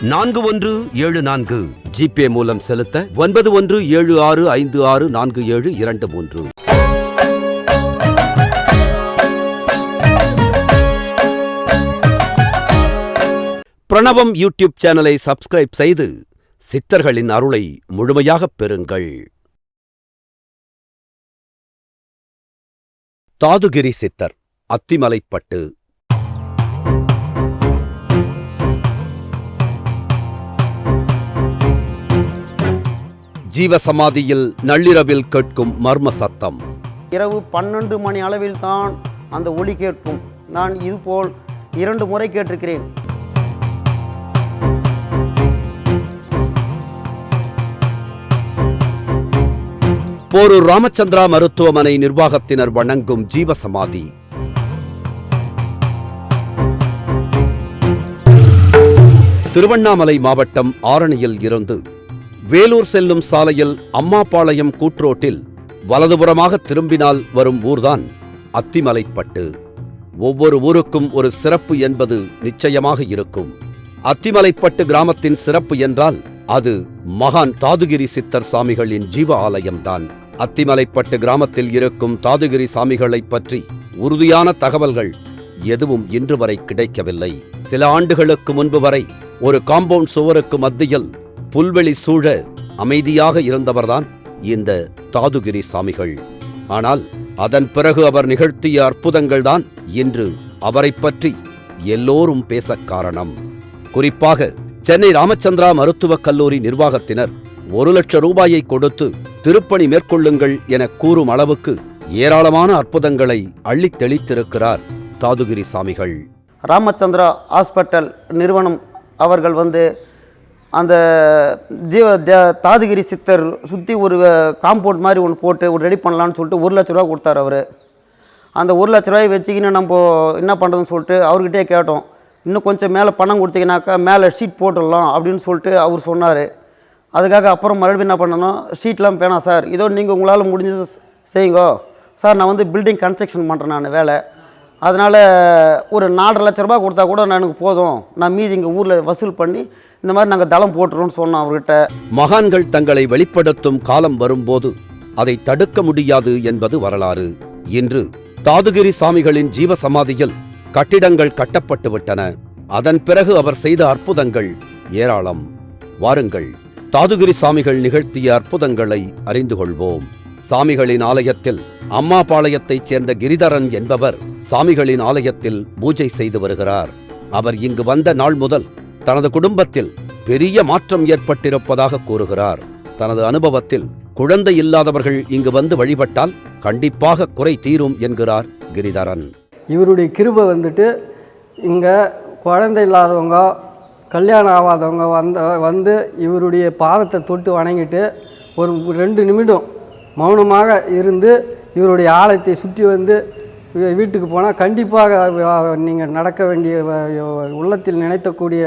நான்கு ஒன்று ஏழு நான்கு. ஜிபே மூலம் செலுத்த ஒன்பது ஒன்று ஏழு ஆறு ஐந்து ஆறு நான்கு ஏழு இரண்டு மூன்று. பிரணவம் யூடியூப் சேனலை சப்ஸ்கிரைப் செய்து சித்தர்களின் அருளை முழுமையாகப் பெறுங்கள். தாதுகிரி சித்தர் அத்திமலைப்பட்டு ஜீவசமாதியில் நள்ளிரவில் கேட்கும் மர்ம சத்தம். இரவு பன்னெண்டு மணி அளவில் தான் அந்த ஒலி கேட்கும். நான் இதுபோல் இரண்டு முறை கேட்டிருக்கிறேன். போரூர் ராமச்சந்திரா மருத்துவமனை நிர்வாகத்தினர் வணங்கும் ஜீவசமாதி. திருவண்ணாமலை மாவட்டம் ஆரணியில் இருந்து வேலூர் செல்லும் சாலையில் அம்மாபாளையம் கூட்ரோட்டில் வலதுபுறமாக திரும்பினால் வரும் ஊர்தான் அத்திமலைப்பட்டு. ஒவ்வொரு ஊருக்கும் ஒரு சிறப்பு என்பது நிச்சயமாக இருக்கும். அத்திமலைப்பட்டு கிராமத்தின் சிறப்பு என்றால் அது மகான் தாதுகிரி சித்தர் சாமிகளின் ஜீவ ஆலயம்தான் அத்திமலைப்பட்டு கிராமத்தில் இருக்கும் தாதுகிரி சாமிகளைப் பற்றி உறுதியான தகவல்கள் எதுவும் இன்று வரை கிடைக்கவில்லை. சில ஆண்டுகளுக்கு முன்பு வரை ஒரு காம்பவுண்ட் சுவருக்கு மத்தியில் புல்வெளி சூழ அமைதியாக இருந்தவர்தான் இந்த தாதுகிரி சாமிகள். ஆனால் அதன் பிறகு அவர் நிகழ்த்திய அற்புதங்கள்தான் இன்று அவரைப் பற்றி எல்லோரும் பேசக் காரணம். குறிப்பாக சென்னை ராமச்சந்திரா மருத்துவக் கல்லூரி நிர்வாகத்தினர் ஒரு லட்சம் ரூபாயை கொடுத்து திருப்பணி மேற்கொள்ளுங்கள் என கூறும் அளவுக்கு ஏராளமான அற்புதங்களை அள்ளித் தெளித்திருக்கிறார் தாதுகிரி சாமிகள். ராமச்சந்திரா ஹாஸ்பிட்டல் நிறுவனம் அவர்கள் வந்து அந்த ஜீவ தாதுகிரி சித்தர் சுற்றி ஒரு காம்பவுண்ட் மாதிரி ஒன்று போட்டு ஒரு ரெடி பண்ணலான்னு சொல்லிட்டு ஒரு லட்ச ரூபா கொடுத்தார் அவர். அந்த ஒரு லட்ச ரூபாய் வச்சுக்கின்னு நம்ம என்ன பண்ணுறதுன்னு சொல்லிட்டு அவர்கிட்டே கேட்டோம். இன்னும் கொஞ்சம் மேலே பணம் கொடுத்தீங்கன்னாக்கா மேலே ஷீட் போட்டுடலாம் அப்படின்னு சொல்லிட்டு அவர் சொன்னார். அதுக்காக அப்புறம் மறுபடியும் என்ன பண்ணணும்? ஷீட்லாம் வேணாம் சார். இதோ நீங்கள் உங்களால் முடிஞ்சது செய்யுங்க. சார் நான் வந்து பில்டிங் கன்ஸ்ட்ரக்ஷன் பண்ணுறேன் நான் வேலை. அதனால் ஒரு நாலரை லட்ச ரூபாய் கொடுத்தா கூட நான் எனக்கு போதும். நான் மீதி இங்கே ஊரில் வசூல் பண்ணி இந்த மாதிரி நாங்கள் தளம் போட்டுருவோம்னு சொன்னோம் அவர்கிட்ட. மகான்கள் தங்களை வெளிப்படுத்தும் காலம் வரும்போது அதை தடுக்க முடியாது என்பது வரலாறு. இன்று தாதுகிரி சாமிகளின் ஜீவசமாதியில் கட்டிடங்கள் கட்டப்பட்டு விட்டன. அதன் பிறகு அவர் செய்த அற்புதங்கள் ஏராளம். வாருங்கள் தாதுகிரி சாமிகள் நிகழ்த்திய அற்புதங்களை அறிந்து கொள்வோம். சாமிகளின் ஆலயத்தில் அம்மா பாளையத்தைச் சேர்ந்த கிரிதரன் என்பவர் சாமிகளின் ஆலயத்தில் பூஜை செய்து வருகிறார். அவர் இங்கு வந்த நாள் முதல் தனது குடும்பத்தில் பெரிய மாற்றம் ஏற்பட்டிருப்பதாக கூறுகிறார். தனது அனுபவத்தில் குழந்தை இல்லாதவர்கள் இங்கு வந்து வழிபட்டால் கண்டிப்பாக குறை தீரும் என்கிறார் கிரிதரன். இவருடைய கிருபை வந்துட்டு இங்கே குழந்தை இல்லாதவங்க கல்யாணம் ஆகாதவங்க வந்த வந்து இவருடைய பாதத்தை தொட்டு வணங்கிட்டு ஒரு ரெண்டு நிமிடம் மௌனமாக இருந்து இவருடைய ஆலயத்தை சுற்றி வந்து வீட்டுக்கு போனால் கண்டிப்பாக நீங்கள் நடக்க வேண்டிய உள்ளத்தில் நினைத்தக்கூடிய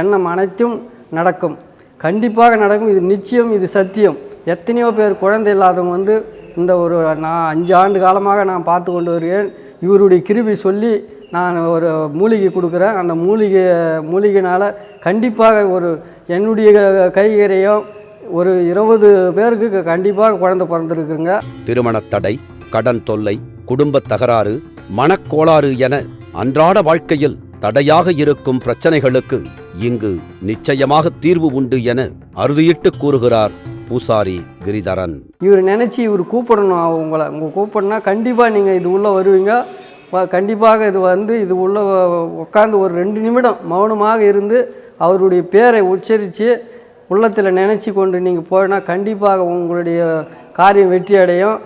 எண்ணம் அனைத்தும் நடக்கும். கண்டிப்பாக நடக்கும். இது நிச்சயம் இது சத்தியம். எத்தனையோ பேர் குழந்தை இல்லாதவங்க வந்து இந்த ஒரு நான் அஞ்சு ஆண்டு காலமாக நான் பார்த்து கொண்டு வருகிறேன். இவருடைய கிருபி சொல்லி நான் ஒரு மூலிகை கொடுக்குறேன். அந்த மூலிகை மூலிகைனால் கண்டிப்பாக ஒரு என்னுடைய கைகறையும் ஒரு இருபது பேருக்கு கண்டிப்பாக குழந்தை பிறந்திருக்குங்க. திருமண தடை கடன் தொல்லை குடும்பத் தகராறு மனக்கோளாறு என அன்றாட வாழ்க்கையில் தடையாக இருக்கும் பிரச்சனைகளுக்கு இங்கு நிச்சயமாக தீர்வு உண்டு என அறுதியிட்டு கூறுகிறார் பூசாரி கிரிதரன். இவர் நினச்சி இவர் கூப்பிடணும் உங்களை உங்களை கூப்பிடனா கண்டிப்பாக நீங்கள் இது உள்ளே வருவீங்க. கண்டிப்பாக இது வந்து இது உள்ளே உட்காந்து ஒரு ரெண்டு நிமிடம் மௌனமாக இருந்து அவருடைய பேரை உச்சரித்து உள்ளத்தில் நினச்சி கொண்டு நீங்கள் போனா கண்டிப்பாக உங்களுடைய காரியம் வெற்றி அடையும்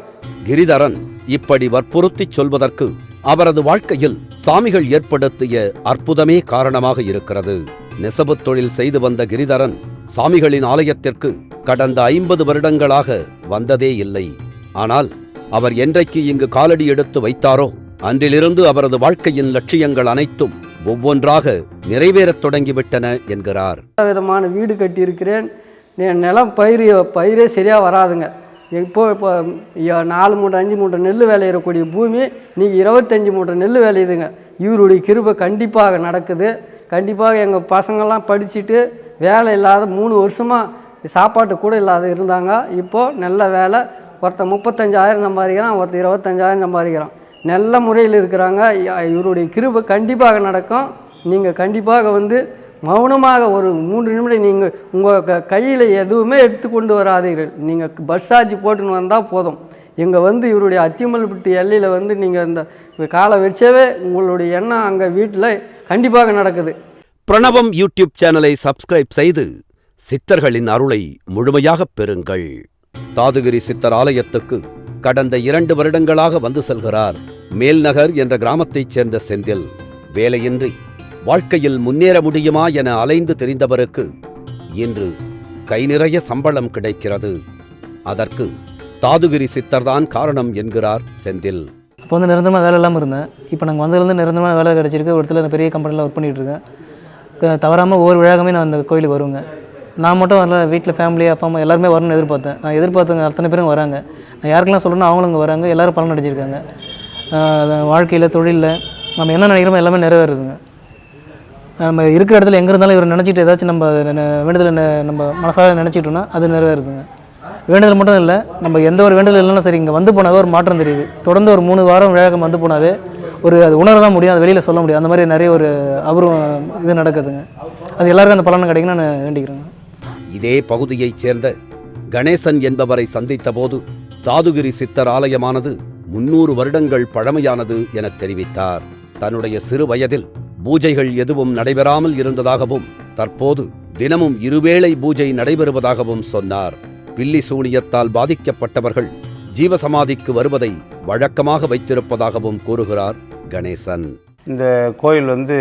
கிரிதரன் இப்படி வற்புறுத்திச் சொல்வதற்கு அவரது வாழ்க்கையில் சாமிகள் ஏற்படுத்திய அற்புதமே காரணமாக இருக்கிறது. நெசவுத் தொழில் செய்து வந்த கிரிதரன் சாமிகளின் ஆலயத்திற்கு கடந்த ஐம்பது வருடங்களாக வந்ததே இல்லை. ஆனால் அவர் என்றைக்கு இங்கு காலடி எடுத்து வைத்தாரோ அன்றிலிருந்து அவரது வாழ்க்கையின் லட்சியங்கள் அனைத்தும் ஒவ்வொன்றாக நிறைவேறத் தொடங்கிவிட்டன என்கிறார். விதமான வீடு கட்டியிருக்கிறேன். நிலம் பயிர் பயிரே சரியாக வராதுங்க. இப்போ இப்போ நாலு மூட்டை அஞ்சு மூட்டை நெல் விளையிறக்கூடிய பூமி நீங்கள் இருபத்தஞ்சி மூட்டை நெல் விளையுதுங்க. இவருடைய கிருபை கண்டிப்பாக நடக்குது. கண்டிப்பாக எங்கள் பசங்கள்லாம் படிச்சுட்டு வேலை இல்லாத மூணு வருஷமாக சாப்பாட்டு கூட இல்லாத இருந்தாங்க. இப்போது நல்ல வேலை. ஒருத்தன் முப்பத்தஞ்சாயிரம் சம்பாதிக்கிறான் ஒருத்தன் இருபத்தஞ்சாயிரம் சம்பாதிக்கிறான். நல்ல முறையில் இருக்கிறாங்க. இவருடைய கிருபை கண்டிப்பாக நடக்கும். நீங்கள் கண்டிப்பாக வந்து மௌனமாக ஒரு மூன்று நிமிடம் நீங்கள் உங்கள் க கையில் எதுவுமே எடுத்து கொண்டு வராதீர்கள். நீங்கள் பஸ் சார்ஜ் போட்டுன்னு வந்தால் போதும். இங்கே வந்து இவருடைய அத்திமல்பட்டு எல்லையில் வந்து நீங்கள் இந்த காலை வச்சவே உங்களுடைய எண்ணம் அங்கே வீட்டில் கண்டிப்பாக நடக்குது. பிரணவம் யூடியூப் சேனலை சப்ஸ்கிரைப் செய்து சித்தர்களின் அருளை முழுமையாகப் பெறுங்கள். தாதுகிரி சித்தர் ஆலயத்துக்கு கடந்த இரண்டு வருடங்களாக வந்து செல்கிறார். மேல்நகர் என்ற கிராமத்தைச் சேர்ந்த செந்தில். வேலையின்றி வாழ்க்கையில் முன்னேற முடியுமா என அலைந்து தெரிந்தவருக்கு இன்று கை நிறைய சம்பளம் கிடைக்கிறது. அதற்கு தாதுகிரி சித்தர்தான் காரணம் என்கிறார் செந்தில். அப்போ வந்து நிரந்தரமாக வேலை இல்லாமல் இருந்தேன். இப்போ நாங்கள் வந்ததுலேருந்து நிரந்தரமாக வேலை கிடச்சிருக்கு. ஒரு இடத்துல பெரிய கம்பெனியில் ஒர்க் பண்ணிகிட்டு இருக்கேன். தவறாமல் ஒவ்வொரு விழாகமே நான் அந்த கோயிலுக்கு வருவேங்க. நான் மட்டும் வரல வீட்டில் ஃபேமிலி அப்பா அம்மா எல்லாருமே வரணும்னு எதிர்பார்த்தேன். நான் எதிர்பார்த்தவங்க அத்தனை பேரும் வராங்க. நான் யாருக்கெல்லாம் சொல்லணும் அவங்களும் இங்கே வராங்க. எல்லோரும் பலன் அடிச்சிருக்காங்க வாழ்க்கையில் தொழிலில் நம்ம என்ன நினைக்கிறோமோ எல்லாமே நிறைவேறுதுங்க. நம்ம இருக்கிற இடத்துல எங்கே இருந்தாலும் இவர் நினச்சிட்டு ஏதாச்சும் நம்ம நெ- வேண்டுதலை நம்ம மனசாக நினச்சிட்டோம்னா அது நிறைவேறுதுங்க. வேண்டுதல் மட்டும் இல்லை நம்ம எந்த ஒரு வேண்டுதல் இல்லைன்னா சரி இங்கே வந்து போனாவே ஒரு மாற்றம் தெரியுது. தொடர்ந்து ஒரு மூணு வாரம் விழாக்கம் வந்து போனாவே ஒரு அது உணர தான் முடியும் அது வெளியில் சொல்ல முடியும். அந்த மாதிரி நிறைய ஒரு அபூர்வம் இது நடக்குதுங்க. அது எல்லாருக்கும் அந்த பலன் கிடைக்குன்னு நான் வேண்டிக்கிறேங்க. இதே பகுதியைச் சேர்ந்த கணேசன் என்பவரை சந்தித்த போது தாதுகிரி சித்தர் ஆலயமானது முன்னூறு வருடங்கள் பழமையானது என தெரிவித்தார். தன்னுடைய சிறு வயதில் பூஜைகள் எதுவும் நடைபெறாமல் இருந்ததாகவும் தற்போது தினமும் இருவேளை பூஜை நடைபெறுவதாகவும் சொன்னார். பில்லி சூனியத்தால் பாதிக்கப்பட்டவர்கள் ஜீவசமாதிக்கு வருவதை வழக்கமாக வைத்திருப்பதாகவும் கூறுகிறார் கணேசன். இந்த கோயில் வந்து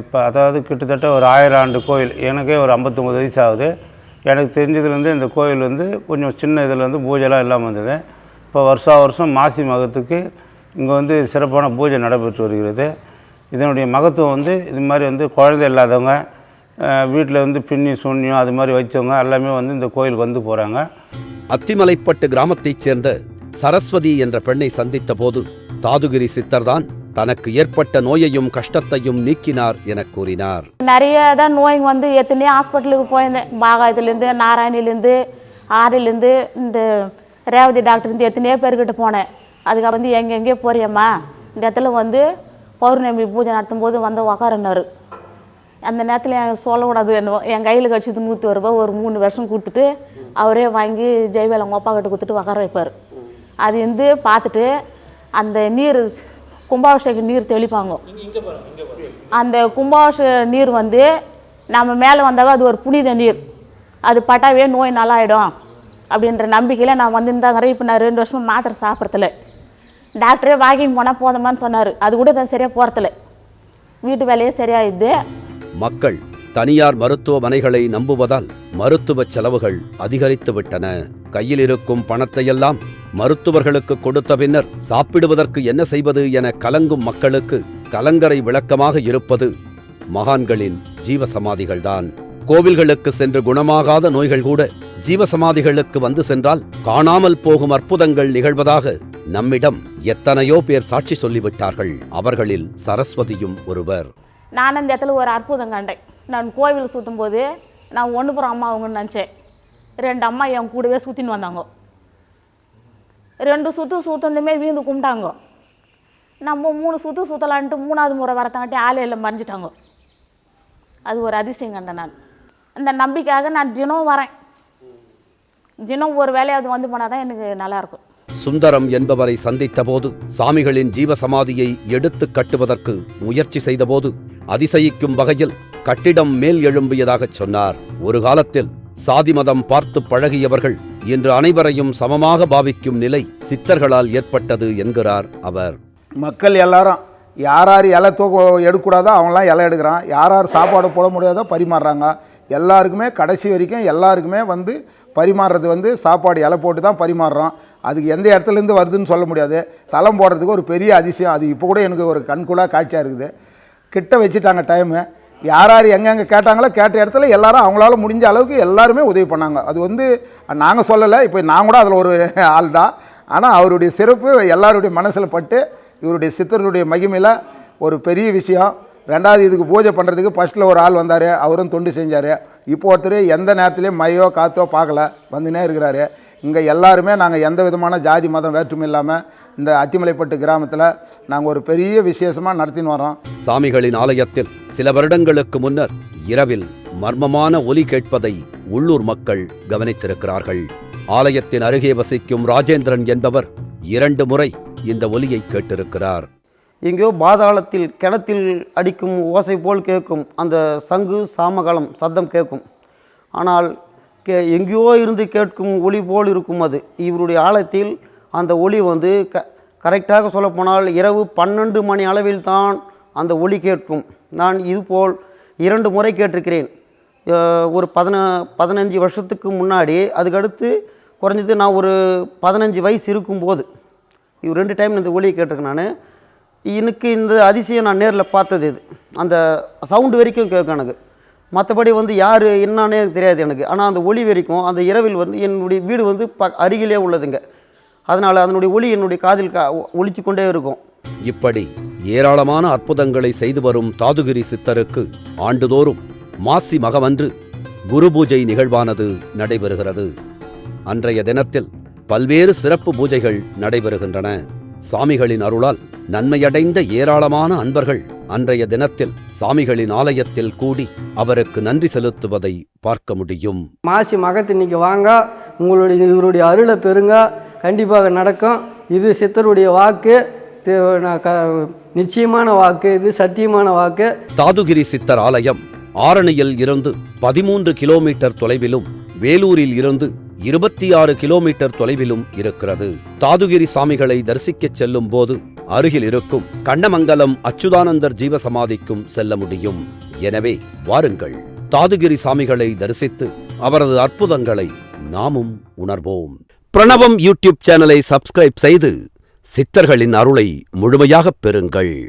இப்போ அதாவது கிட்டத்தட்ட ஒரு ஆயிரம் ஆண்டு கோயில். எனக்கே ஒரு ஐம்பத்தொம்பது வயசு ஆகுது. எனக்கு தெரிஞ்சதுலேருந்து இந்த கோயில் வந்து கொஞ்சம் சின்ன இதில் வந்து பூஜைலாம் இல்லாமல் இருந்தது. இப்போ வருஷா வருஷம் மாசி மகத்துக்கு இங்கே வந்து சிறப்பான பூஜை நடைபெற்று வருகிறது. இதனுடைய மகத்துவம் வந்து இது மாதிரி வந்து குழந்தை இல்லாதவங்க வீட்டில் வந்து பின்னி சூன்யம் அது மாதிரி வச்சவங்க எல்லாமே வந்து இந்த கோயிலுக்கு வந்து போகிறாங்க அத்திமலைப்பட்டு கிராமத்தைச் சேர்ந்த சரஸ்வதி என்ற பெண்ணை சந்தித்த போது தாதுகிரி சித்தர்தான் தனக்கு ஏற்பட்ட நோயையும் கஷ்டத்தையும் நீக்கினார் எனக் கூறினார். நிறைய தான் நோய்ங்க வந்து எத்தனையோ ஹாஸ்பிட்டலுக்கு போயிருந்தேன். பாகாயத்துலேருந்து நாராயணிலேருந்து ஆரிலேருந்து இந்த ரேவதி டாக்டர்லேருந்து எத்தனையோ பேர்கிட்ட போனேன். அதுக்கப்புறம் வந்து எங்கே எங்கேயோ போறியம்மா. இந்த இடத்துல வந்து பௌர்ணமி பூஜை நடத்தும் போது வந்து உக்காரனாரு. அந்த நேரத்தில் எனக்கு சொல்லக்கூடாது என்னவோ என் கையில் கழிச்சது நூற்றி ஒரு ஒரு மூணு வருஷம் கொடுத்துட்டு அவரே வாங்கி ஜெய்வேலம் அவங்க அப்பா கிட்ட கொடுத்துட்டு உக்கார வைப்பார். அது வந்து பார்த்துட்டு அந்த நீர் கும்பாபிஷேக நீர் தெளிப்பாங்க. அந்த கும்பாபிஷேக நீர் வந்து நம்ம மேலே வந்தாவே அது ஒரு புனித நீர். அது பட்டாவே நோய் நல்லாயிடும் அப்படின்ற நம்பிக்கையில் நான் வந்துருந்தாங்க இப்போ நான் ரெண்டு வருஷமாக மாத்திரை சாப்பிட்றதில்ல. டாக்டரே வாக்கிங் போனால் போதுமான்னு சொன்னார். அது கூட சரியாக போகிறதில்ல வீட்டு வேலையே சரியாயிடுது. மக்கள் தனியார் மருத்துவமனைகளை நம்புவதால் மருத்துவ செலவுகள் அதிகரித்து விட்டன. கையில் இருக்கும் பணத்தையெல்லாம் மருத்துவர்களுக்கு கொடுத்த பின்னர் சாப்பிடுவதற்கு என்ன செய்வது என கலங்கும் மக்களுக்கு கலங்கரை விளக்கமாக இருப்பது மகான்களின் ஜீவசமாதிகள்தான். கோவில்களுக்கு சென்று குணமாகாத நோய்கள் கூட ஜீவசமாதிகளுக்கு வந்து சென்றால் காணாமல் போகும் அற்புதங்கள் நிகழ்வதாக நம்மிடம் எத்தனையோ பேர் சாட்சி சொல்லிவிட்டார்கள். அவர்களில் சரஸ்வதியும் ஒருவர். நான் அந்த இடத்துல ஒரு அற்புதம் கண்டேன். நான் கோவில் சுற்றும் போது நான் ஒன்று புறம் அம்மா அவங்கன்னு நினச்சேன். ரெண்டு அம்மா என் கூடவே சுற்றின்னு வந்தாங்க. ரெண்டு சுற்று சுத்தந்துமே வீழ்ந்து கும்பிட்டாங்க. நம்ம மூணு சுற்று சுற்றலான்ட்டு மூணாவது முறை வரத்தாங்காட்டி ஆளே இல்லை மறைஞ்சிட்டாங்க. அது ஒரு அதிசயம் கண்டேன் நான். அந்த நம்பிக்கையாக நான் தினம் வரேன். தினம் ஒரு வேலையாவது வந்து போனால் தான் எனக்கு நல்லாயிருக்கும் சுந்தரம் என்பவரை சந்தித்தபோது சாமிகளின் ஜீவசமாதியை எடுத்து கட்டுவதற்கு முயற்சி செய்தபோது அதிசயிக்கும் வகையில் கட்டிடம் மேல் எழும்பியதாகச் சொன்னார். ஒரு காலத்தில் சாதி மதம் பார்த்து பழகியவர்கள் இன்று அனைவரையும் சமமாக பாவிக்கும் நிலை சித்தர்களால் ஏற்பட்டது என்கிறார் அவர். மக்கள் எல்லாரும் யார் யார் இலை தூக்க எடுக்கக்கூடாதோ அவங்களாம் இலை எடுக்கிறான். யார் யார் சாப்பாடு போட முடியாதோ பரிமாறுறாங்க. எல்லாருக்குமே கடைசி வரைக்கும் எல்லாருக்குமே வந்து பரிமாறுறது வந்து சாப்பாடு இலை போட்டு தான் பரிமாறுறோம் அதுக்கு எந்த இடத்துலேருந்து வருதுன்னு சொல்ல முடியாது. தளம் போடுறதுக்கு ஒரு பெரிய அதிசயம். அது இப்போ கூட எனக்கு ஒரு கண்குள்ளா காட்சியாக இருக்குது. கிட்ட வச்சுட்டாங்க டைமு யார் யார் எங்கெங்கே கேட்டாங்களோ கேட்ட இடத்துல எல்லாரும் அவங்களால முடிஞ்ச அளவுக்கு எல்லாருமே உதவி பண்ணாங்க. அது வந்து நாங்கள் சொல்லலை. இப்போ நான் கூட அதில் ஒரு ஆள் தான் ஆனால் அவருடைய சிறப்பு எல்லாருடைய மனசில் பட்டு இவருடைய சித்தருடைய மகிமையில் ஒரு பெரிய விஷயம். ரெண்டாவது இதுக்கு பூஜை பண்ணுறதுக்கு ஃபஸ்ட்டில் ஒரு ஆள் வந்தார். அவரும் தொண்டு செஞ்சார். இப்போ ஒருத்தர் எந்த நேரத்துலையும் மையோ காத்தோ பார்க்கல வந்துனே இருக்கிறாரு. இங்கே எல்லாருமே நாங்கள் எந்த விதமான ஜாதி மதம் வேற்றுமை இல்லாமல் இந்த அத்திமலைப்பட்டு கிராமத்தில் நாங்கள் ஒரு பெரிய விசேஷமாக நடத்தின்னு வரோம். சாமிகளின் ஆலயத்தில் சில வருடங்களுக்கு முன்னர் இரவில் மர்மமான ஒலி கேட்பதை உள்ளூர் மக்கள் கவனித்திருக்கிறார்கள். ஆலயத்தின் அருகே வசிக்கும் ராஜேந்திரன் என்பவர் இரண்டு முறை இந்த ஒலியை கேட்டிருக்கிறார். எங்கேயோ பாதாளத்தில் கிணத்தில் அடிக்கும் ஓசை போல் கேட்கும். அந்த சங்கு சாமகலம் சத்தம் கேட்கும். ஆனால் கே எங்கேயோ இருந்து கேட்கும் ஒளி போல் இருக்கும் அது. இவருடைய ஆழத்தில் அந்த ஒளி வந்து க கரெக்டாக சொல்லப்போனால் இரவு பன்னெண்டு மணி அளவில் தான் அந்த ஒளி கேட்கும். நான் இதுபோல் இரண்டு முறை கேட்டிருக்கிறேன். ஒரு பதின பதினஞ்சு வருஷத்துக்கு முன்னாடி அதுக்கடுத்து குறைஞ்சது நான் ஒரு பதினஞ்சு வயசு இருக்கும்போது இது ரெண்டு டைம் இந்த ஒளியை கேட்டிருக்கேன் நான். எனக்கு இந்த அதிசயம் நான் நேரில் பார்த்தது இது. அந்த சவுண்டு வரைக்கும் கேட்கும் எனக்கு. மற்றபடி வந்து யார் என்னானே எனக்கு தெரியாது எனக்கு. ஆனால் அந்த ஒளி வரைக்கும் அந்த இரவில் வந்து என்னுடைய வீடு வந்து ப அருகிலே உள்ளதுங்க. அதனால் அதனுடைய ஒளி என்னுடைய காதில் கா ஒழிச்சு கொண்டே இருக்கும். இப்படி ஏராளமான அற்புதங்களை செய்து வரும் தாதுகிரி சித்தருக்கு ஆண்டுதோறும் மாசி மகவன்று குரு பூஜை நிகழ்வானது நடைபெறுகிறது. அன்றைய தினத்தில் பல்வேறு சிறப்பு பூஜைகள் நடைபெறுகின்றன. சாமிகளின் அருளால் நன்மையடைந்த ஏராளமான அன்பர்கள் அன்றைய தினத்தில் சாமிகளின் ஆலயத்தில் கூடி அவருக்கு நன்றி செலுத்துவதை பார்க்க முடியும். மாசி மகத்து இன்னைக்கு வாங்க உங்களுடைய இவருடைய அருளை பெறுங்க. கண்டிப்பாக நடக்கும். இது சித்தருடைய வாக்கு. நிச்சயமான வாக்கு. இது சத்தியமான வாக்கு. தாதுகிரி சித்தர் ஆலயம் ஆரணியில் இருந்து பதிமூன்று கிலோமீட்டர் தொலைவிலும் வேலூரில் இருந்து இருபத்தி ஆறு கிலோமீட்டர் தொலைவிலும் இருக்கிறது. தாதுகிரி சாமிகளை தரிசிக்கச் செல்லும் போது அருகில் இருக்கும் கண்ணமங்கலம் அச்சுதானந்தர் ஜீவசமாதிக்கும் செல்ல முடியும். எனவே வாருங்கள். தாதுகிரி சாமிகளை தரிசித்து அவரது அற்புதங்களை நாமும் உணர்வோம். பிரணவம் யூடியூப் சேனலை சப்ஸ்கிரைப் செய்து சித்தர்களின் அருளை முழுமையாகப் பெறுங்கள்.